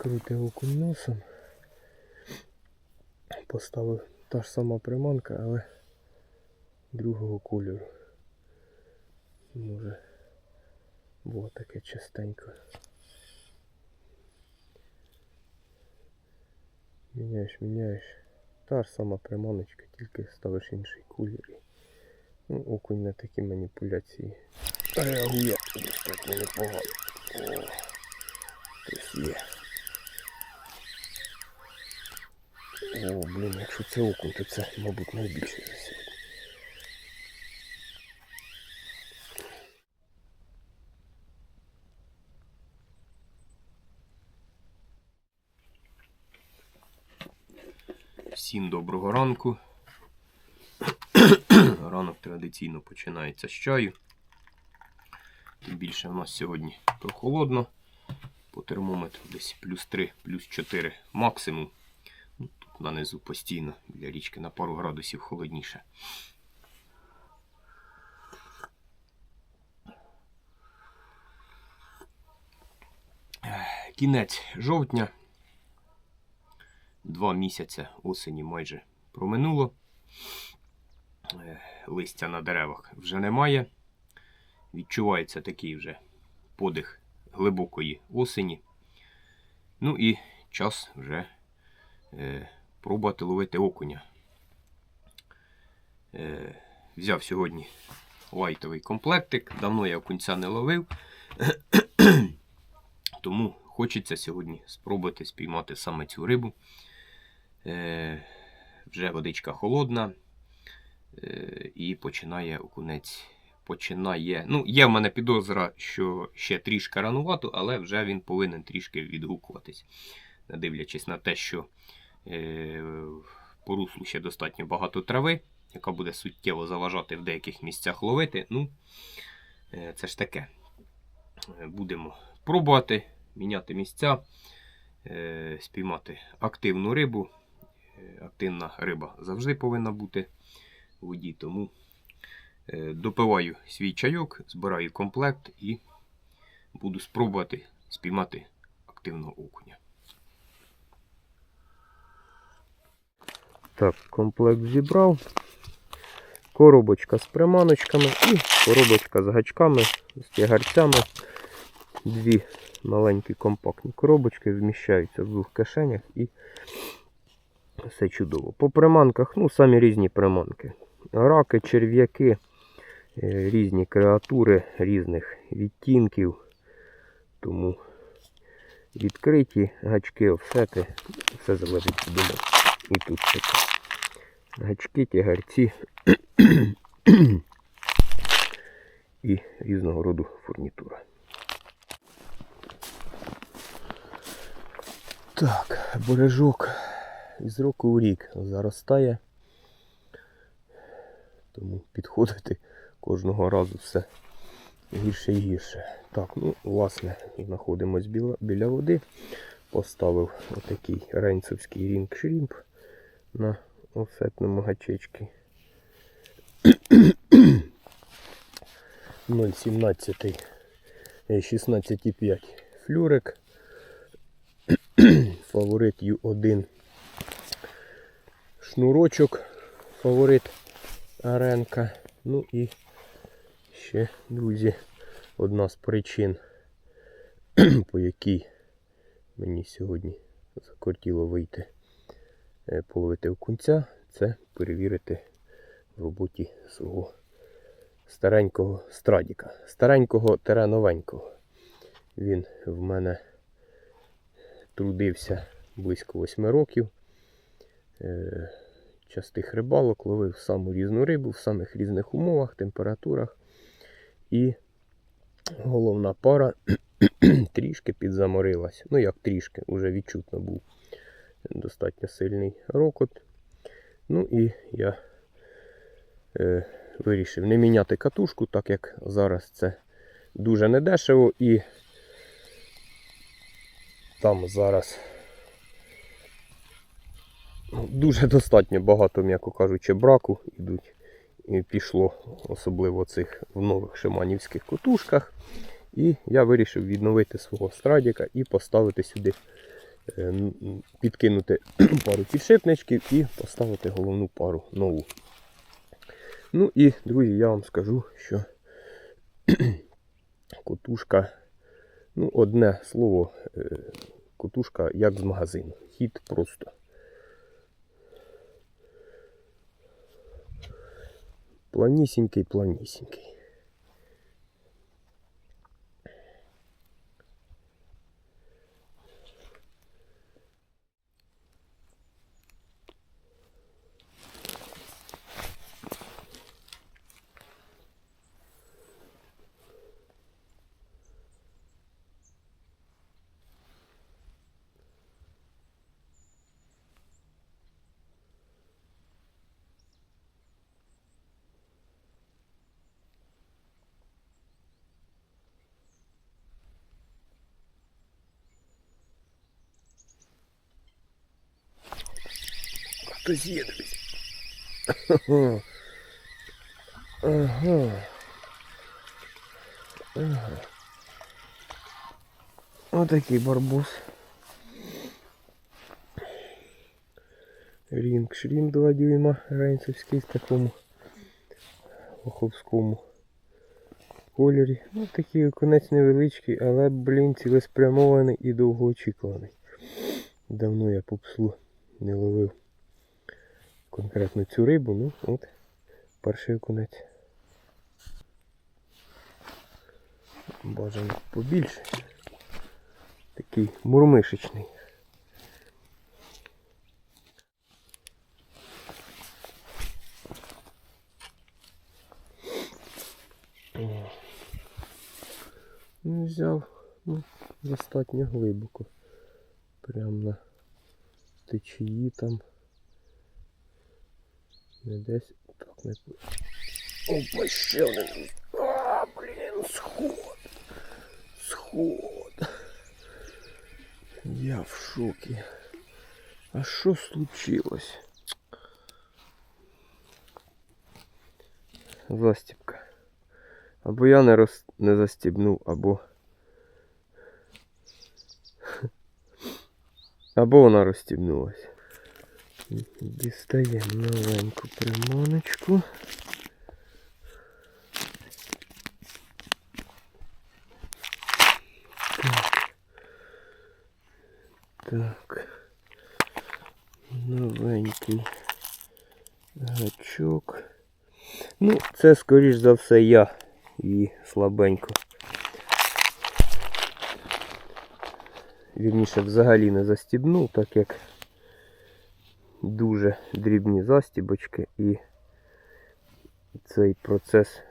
крути окунь носом. Поставив та ж сама приманка, але другого кольору. Може було таке частенько. Міняєш, міняєш. Та ж сама приманочка, тільки ставиш інший колір. і, Ну, окунь на такі маніпуляції реагує достатньо непогано. О, хтось є. О, блін, якщо це окунь, то це, мабуть, найбільше за сьогодні. Всім доброго ранку. Ранок традиційно починається з чаю. Тим більше в нас сьогодні прохолодно. По термометру десь плюс 3, плюс 4 максимум. Тут нанизу постійно біля річки на пару градусів холодніше. Кінець жовтня. Два місяці осені майже проминуло. Е, Листя на деревах вже немає. Відчувається такий вже подих глибокої осені. Ну і час вже е, пробувати ловити окуня. Е, взяв сьогодні лайтовий комплектик. Давно я окунця не ловив. Тому хочеться сьогодні спробувати спіймати саме цю рибу. Е, вже водичка холодна. Е, і починає окунець. Починає. Ну, є в мене підозра, що ще трішки ранувато, але вже він повинен трішки відгукуватись. Не дивлячись на те, що по руслу ще достатньо багато трави, яка буде суттєво заважати в деяких місцях ловити. Ну, е, це ж таке. Е, Будемо пробувати міняти місця, е, спіймати активну рибу. Е, Активна риба завжди повинна бути у воді, тому е, допиваю свій чайок, збираю комплект і буду спробувати спіймати активного окуня. Так, комплект зібрав. Коробочка з приманочками і коробочка з гачками, з тягарцями. Дві маленькі компактні коробочки вміщаються в двох кишенях і все чудово. По приманках, ну, самі різні приманки. Раки, черв'яки, е, різні креатури різних відтінків. Тому відкриті гачки, офсети, все залежить від умов. І тут таке. Гачки, тягарці і різного роду фурнітура. Так, бережок із року в рік заростає. Тому підходити кожного разу все гірше і гірше. Так, ну, власне, знаходимось біля, біля води. Поставив отакий рейнцевський рінг шрімп на офсетному гачечці. 0,17 е, 16,5 флюрик. Фаворит U1 шнурочок. Фаворит Аренка. Ну і ще, друзі, одна з причин, по якій мені сьогодні захотіло вийти половити окунця, це перевірити в роботі свого старенького страдіка. Старенького тере новенького. Він в мене трудився близько 8 років. Е, Частих рибалок ловив саму різну рибу в самих різних умовах, температурах. І головна пара трішки підзаморилась. Ну, як трішки, вже відчутно був достатньо сильний рокот. Ну і я е, вирішив не міняти катушку, так як зараз це дуже недешево і там зараз ну, дуже достатньо багато, м'яко кажучи, браку ідуть. І пішло особливо цих в нових шиманівських котушках. І я вирішив відновити свого страдіка і поставити сюди підкинути пару підшипничків і поставити головну пару нову. Ну і, друзі, я вам скажу, що котушка, ну, одне слово, е, котушка як з магазину. Хід просто. Планісінький, планісінький. Друзі. Ага. Ага. Ага. Барбус. Рінг шрім 2 дюйма рейнсовський в такому оховському кольорі. Ну такий окунець невеличкий, але, блін, цілеспрямований і довгоочікуваний. Давно я попсу не ловив конкретно цю рибу, ну от перший окунець. Бажано побільше. Такий мурмишечний. Ну, взяв ну, достатньо глибоко. Прям на течії там. Не десь. Так, не пу- Опа, ще один. А, блін, сход. Сход. Я в шокі. А що случилось? Застібка. Або я не, роз... не застібнув, або. Або вона розстібнулась. Дістаємо новеньку приманочку. Так. Так. Новенький гачок. Ну, це, скоріш за все, я і слабенько. Вірніше, взагалі не застібнув, так як дуже дрібні застібочки і цей процес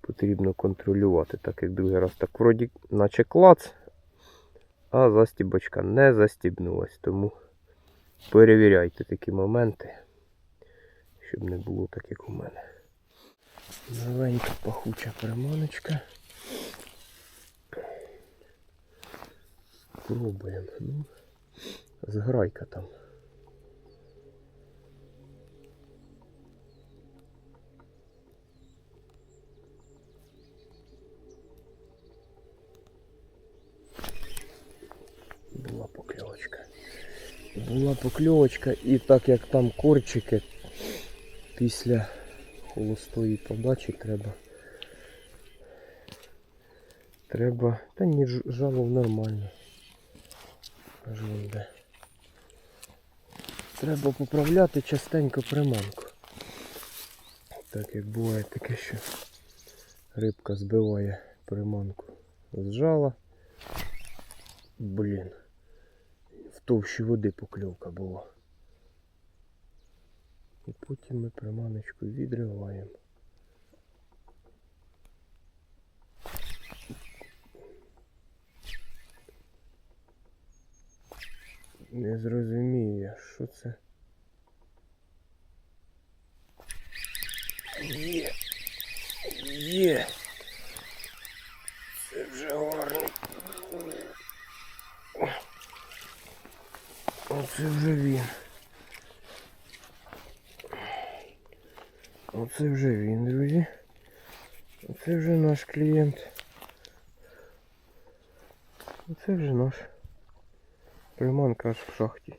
потрібно контролювати, так як другий раз так вроді наче клац, а застібочка не застібнулась. Тому перевіряйте такі моменти, щоб не було так, як у мене. Новенька пахуча приманочка. Пробуємо. Ну, зграйка там. Була покльовочка. Була покльовочка і так як там корчики після холостої подачі треба. Треба. Та ні, жалов нормально. Аж. Треба поправляти частенько приманку. Так як буває таке, що рибка збиває приманку з жала. Блін. Товщі води покльовка була. І потім ми приманочку відриваємо. Не зрозумію я, що це. Є. Є. Це вже гарно. Оце вже він. Оце вже він, друзі. Оце вже наш клієнт. Оце вже наш. Приманка аж в шахті.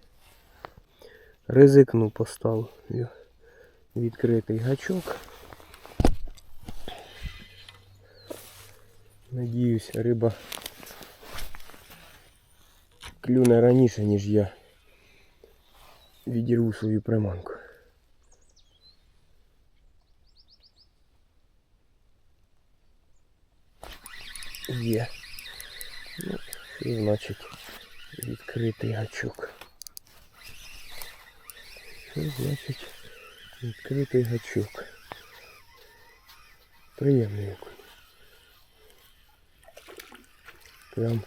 Ризикну поставив відкритий гачок. Надіюсь, риба клюне раніше, ніж я відірву свою приманку. Є. Ну, і значить відкритий гачок. Що значить відкритий гачок? Приємний окунь. Прям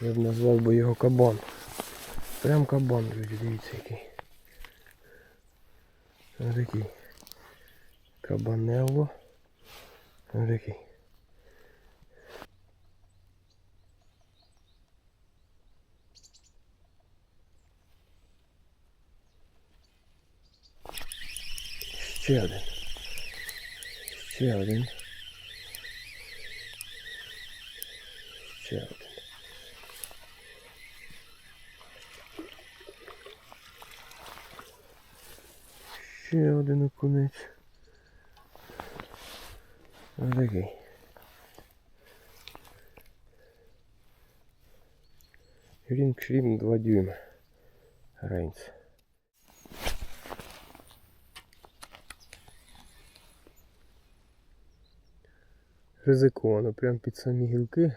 я б назвав би його кабан. Прям кабан, друзі, дивіться який. Ось такий. Кабанелло. Ось такий. Ще один. Ще один. Ще один. Ще один окунець. Ось такий. Рінг шрім 2 дюйма. Рейнс. Ризиковано, прям під самі гілки.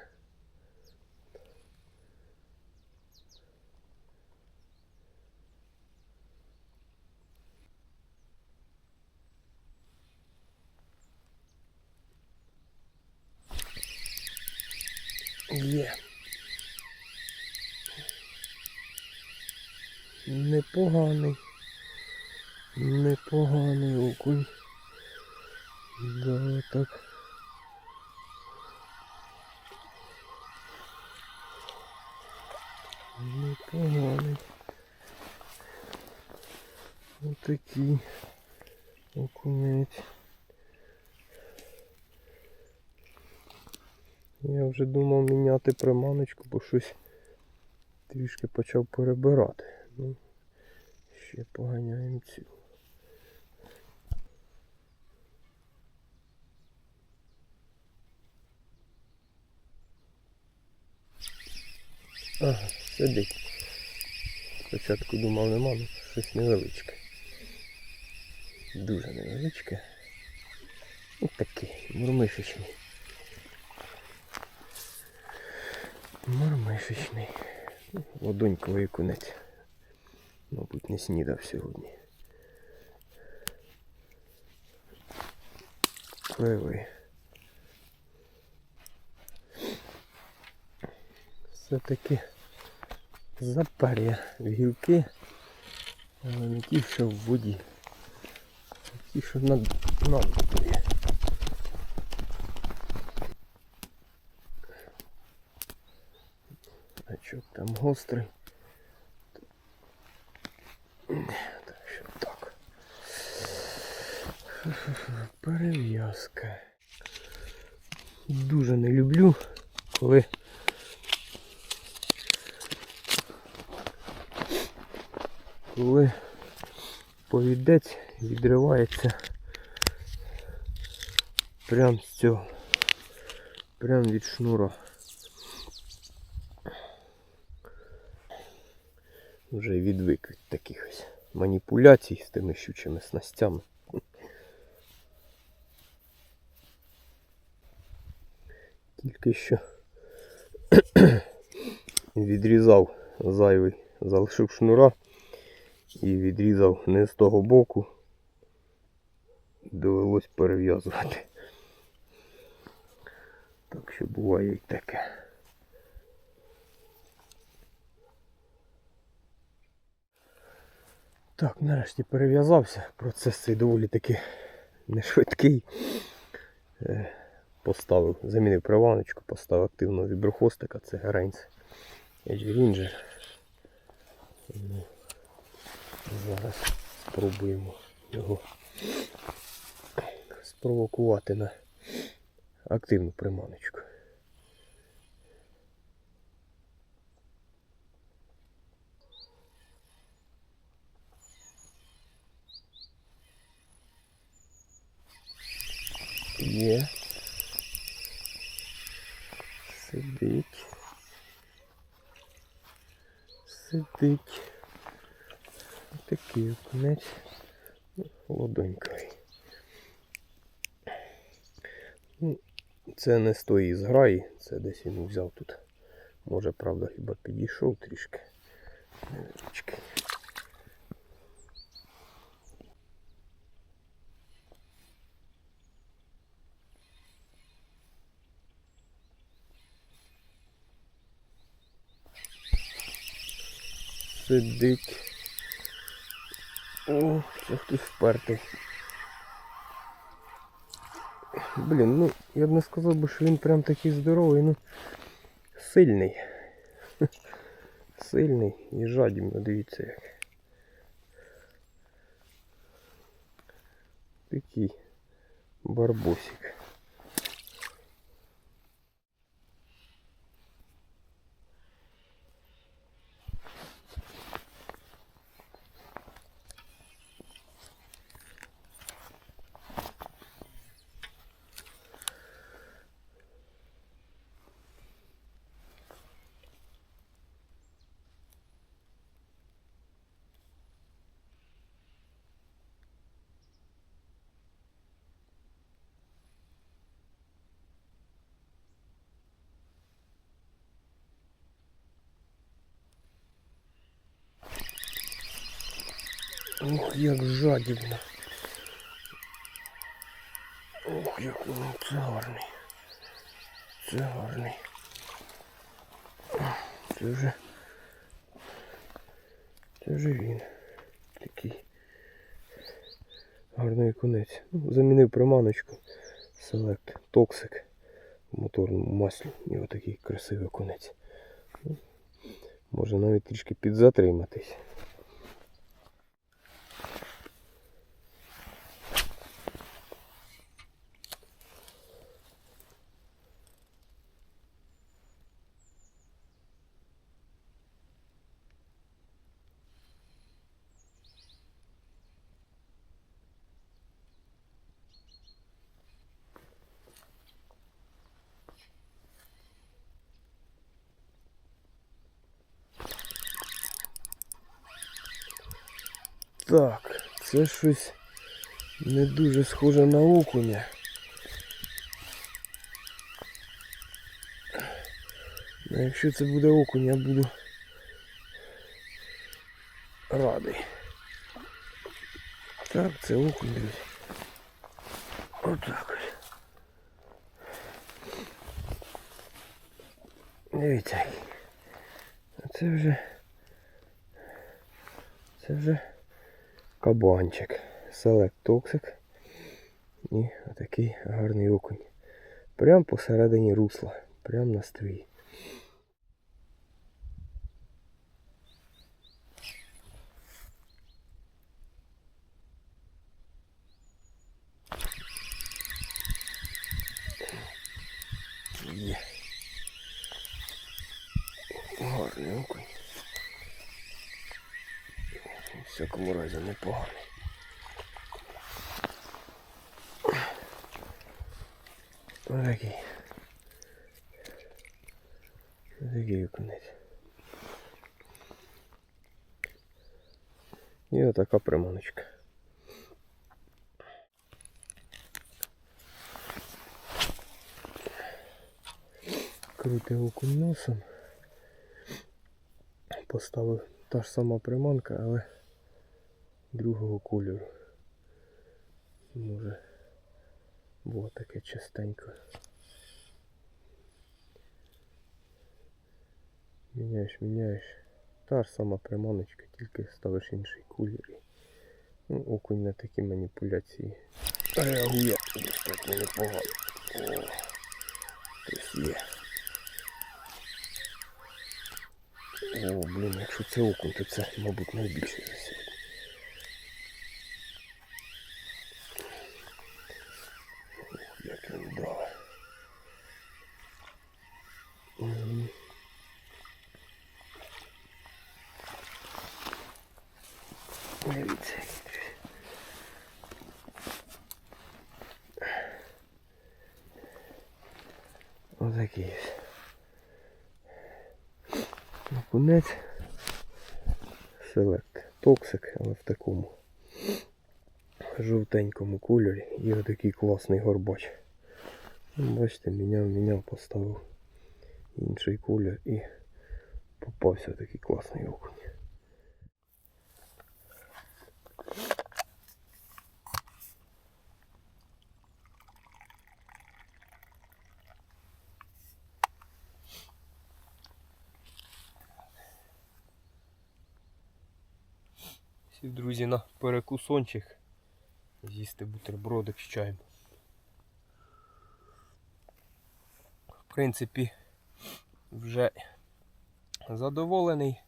Є. Непоганий. Непоганий окунь. Да, так. Непоганий. Отакий окунець. Я вже думав міняти приманочку, бо щось трішки почав перебирати. Ну, ще поганяємо цю. Ага, сидить. Спочатку думав нема, ну щось невеличке. Дуже невеличке. Ось такий, мурмишечний. Мурмишечний. Ладоньковий кунець. Мабуть, не снідав сьогодні. Пливи. Все-таки запар'я гілки, але не ті, що в воді. а Ті, що на, на воді. Гачок там гострий. Так що так. Перев'язка. Дуже не люблю, коли коли повідець відривається прям з цього, прям від шнура. Вже відвик від таких ось маніпуляцій з тими щучими снастями. Тільки що відрізав зайвий, залишив шнура і відрізав не з того боку. Довелось перев'язувати. Так що буває і таке. Так, нарешті перев'язався. Процес цей доволі таки не швидкий. Е, Поставив, замінив приваночку, поставив активного віброхвостика, це Геренс Edge. Ну, Зараз спробуємо його спровокувати на активну приманочку. Є. Сидить. Сидить. Такий окунець. Ну, Ну, це не з тої зграї, це десь він взяв тут. Може, правда, хіба підійшов трішки. Невеличкий. Сидить. О, це хтось впертий. Блін, ну я б не сказав би, що він прям такий здоровий, ну сильний. Сильний і жадібно, дивіться як. Такий барбосик. Ох, як жадібно. Ох, як ну, це гарний. Це гарний. Це вже. Це вже він. Такий гарний конець. Ну, замінив приманочку. Select Toxic в моторному маслі. І отакий красивий конець. Ну, Може навіть трішки підзатриматись. Так, це щось не дуже схоже на окуня. Ну, якщо це буде окунь, я буду радий. Так, це окунь. Отак ось. Дивіться. А Це вже. Це вже кабанчик. Селект Токсик. І отакий гарний окунь. Прямо посередині русла. Прям на стрій. Є. Гарний окунь. В всякому разі непоганий. Отакий. Отакий окунець. І отака приманочка. Крутий окунь носом. Поставив та ж сама приманка, але другого кольору. Може було таке частенько. Міняєш, міняєш. Та ж сама приманочка, тільки ставиш інший колір. і, Ну, окунь на такі маніпуляції реагує достатньо непогано. О, є. О, блін, якщо це окунь, то це, мабуть, найбільше за сьогодні. Ох, Як він дав. Мгм. Дивіться, який. Отакий ось. Окунець. Селект. Токсик, але в такому жовтенькому кольорі. І отакий класний горбач. Ну, Бачите, міняв, міняв, поставив інший колір і попався такий класний окунь. Всі друзі на перекусончик з'їсти бутербродик з чаєм. В принципі, вже задоволений.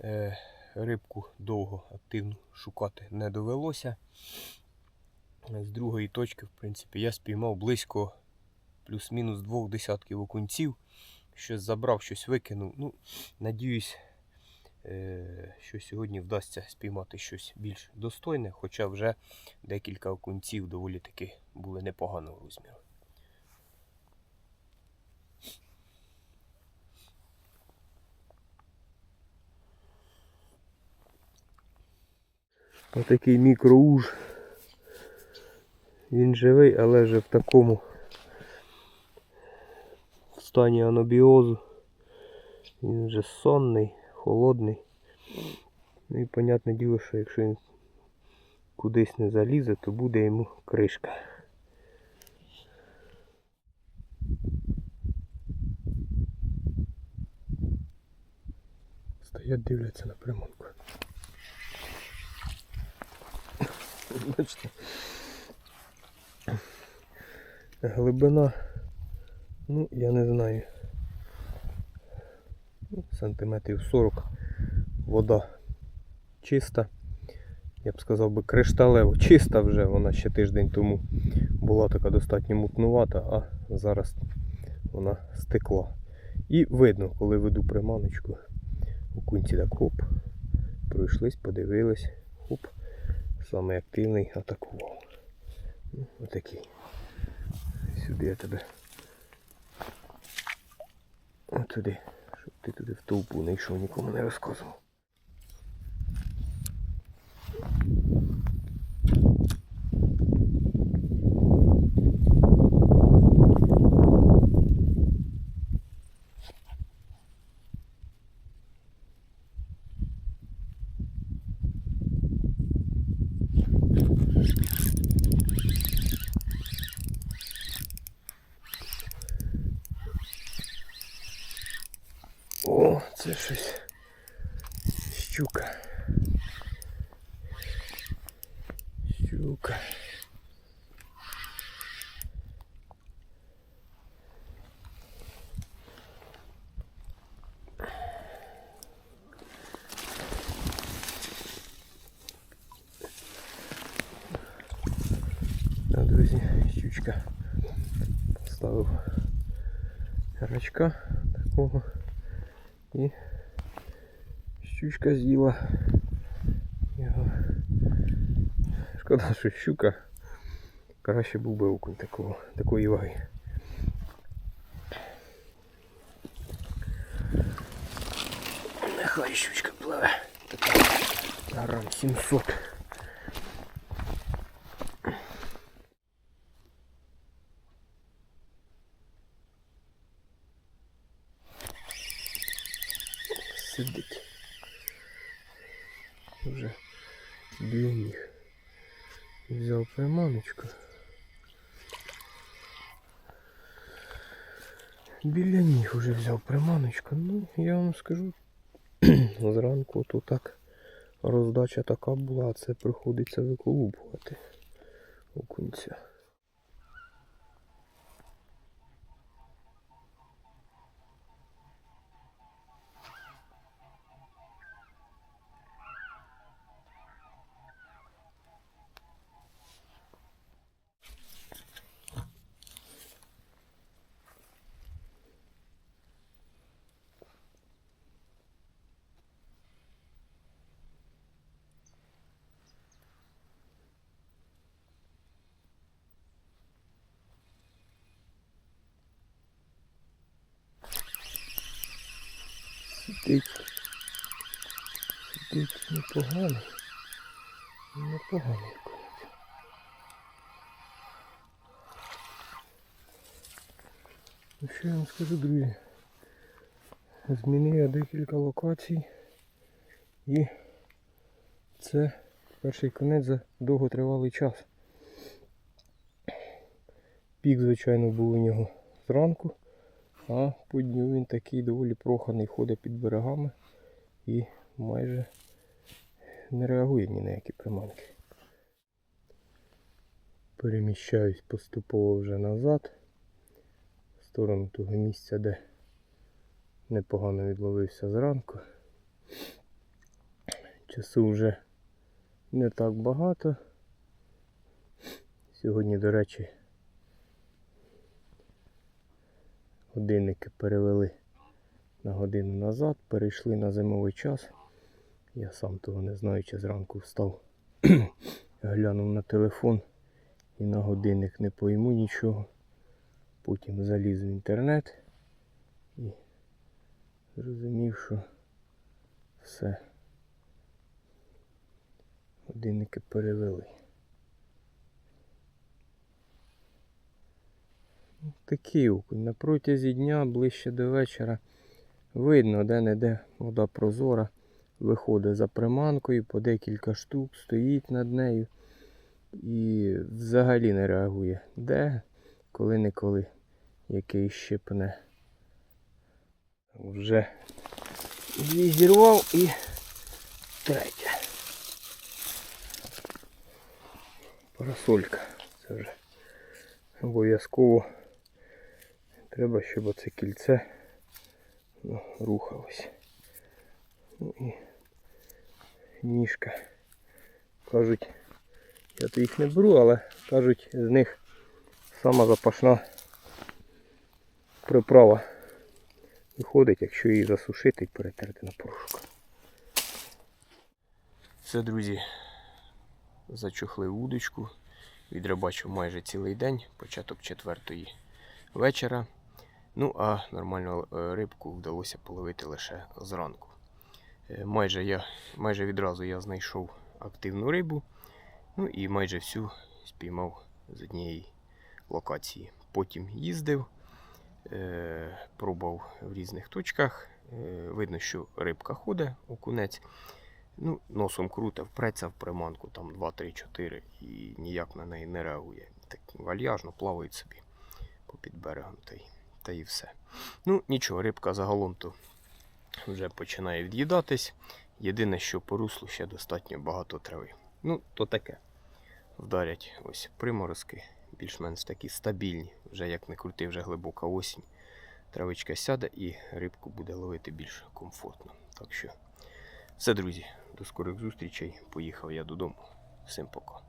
Е, рибку довго активно шукати не довелося. З другої точки, в принципі, я спіймав близько плюс-мінус двох десятків окунців. Щось забрав, щось викинув. Ну, надіюсь, е, що сьогодні вдасться спіймати щось більш достойне, хоча вже декілька окунців доволі таки були непоганого розміру. Отакий мікроуж. Він живий, але вже в такому стані анабіозу. Він вже сонний, холодний. Ну і понятне діло, що якщо він кудись не залізе, то буде йому кришка. Стоять, дивляться на приманку. Бачите. Глибина, ну, я не знаю. Ну, Сантиметрів 40. Вода чиста. Я б сказав би кришталево чиста вже, вона ще тиждень тому була така достатньо мутнувата, а зараз вона стекла. І видно, коли веду приманочку, окунці так хоп, пройшлись, подивились, хоп, самий активний атакував. Ну, отакий. Сюди я тебе. Отуди. Щоб ти туди в толпу не йшов, нікому не розказував. Щука. Да, друзі, щучка. Поставив рачка такого. І щучка з'їла Шкода, що щука. Краще був би окунь такого, такої ваги. Нехай щучка пливе. Грам 700. Сидить. Вже біля них. Взяв приманочку. Біля них вже взяв приманочку. Ну, я вам скажу, зранку то так роздача така була, це приходиться виколупувати окунця. Сидить. Сидить непоганий. Непоганий окунець. Ну що я вам скажу, друзі? Змінив я декілька локацій. І це перший конець за довготривалий час. Пік, звичайно, був у нього зранку, а по дню він такий доволі проханий, ходить під берегами і майже не реагує ні на які приманки. Переміщаюсь поступово вже назад, в сторону того місця, де непогано відловився зранку. Часу вже не так багато. Сьогодні, до речі, годинники перевели на годину назад, перейшли на зимовий час. Я сам того не знаючи, зранку встав, глянув на телефон і на годинник не пойму нічого. Потім заліз в інтернет і зрозумів, що все. Годинники перевели. Такий окунь. На протязі дня, ближче до вечора, видно, де-не-де вода прозора. Виходить за приманкою, по декілька штук, стоїть над нею і взагалі не реагує. Де, коли-неколи який щепне. Вже дві зірвав і третя. Парасолька. Це вже обов'язково треба, щоб оце кільце ну, рухалось. Ну і ніжка. Кажуть, я то їх не беру, але кажуть, з них сама запашна приправа виходить, якщо її засушити і перетерти на порошок. Це, друзі, зачухли вудочку. Відрибачив майже цілий день, початок четвертої вечора. Ну, а нормальну е, рибку вдалося половити лише зранку. Е, Майже, я, майже відразу я знайшов активну рибу. Ну і майже всю спіймав з однієї локації. Потім їздив, е, пробував в різних точках. Видно, що рибка ходить, окунець. Ну, носом круте, впреться в приманку там 2-3-4 і ніяк на неї не реагує. Так вальяжно плавають собі попід берегом та й, та і все. Ну, нічого, рибка загалом то вже починає від'їдатись. Єдине, що по руслу ще достатньо багато трави. Ну, то таке. Вдарять ось приморозки, більш-менш такі стабільні. Вже як не крути, вже глибока осінь. Травичка сяде і рибку буде ловити більш комфортно. Так що все, друзі, до скорих зустрічей. Поїхав я додому. Всім пока.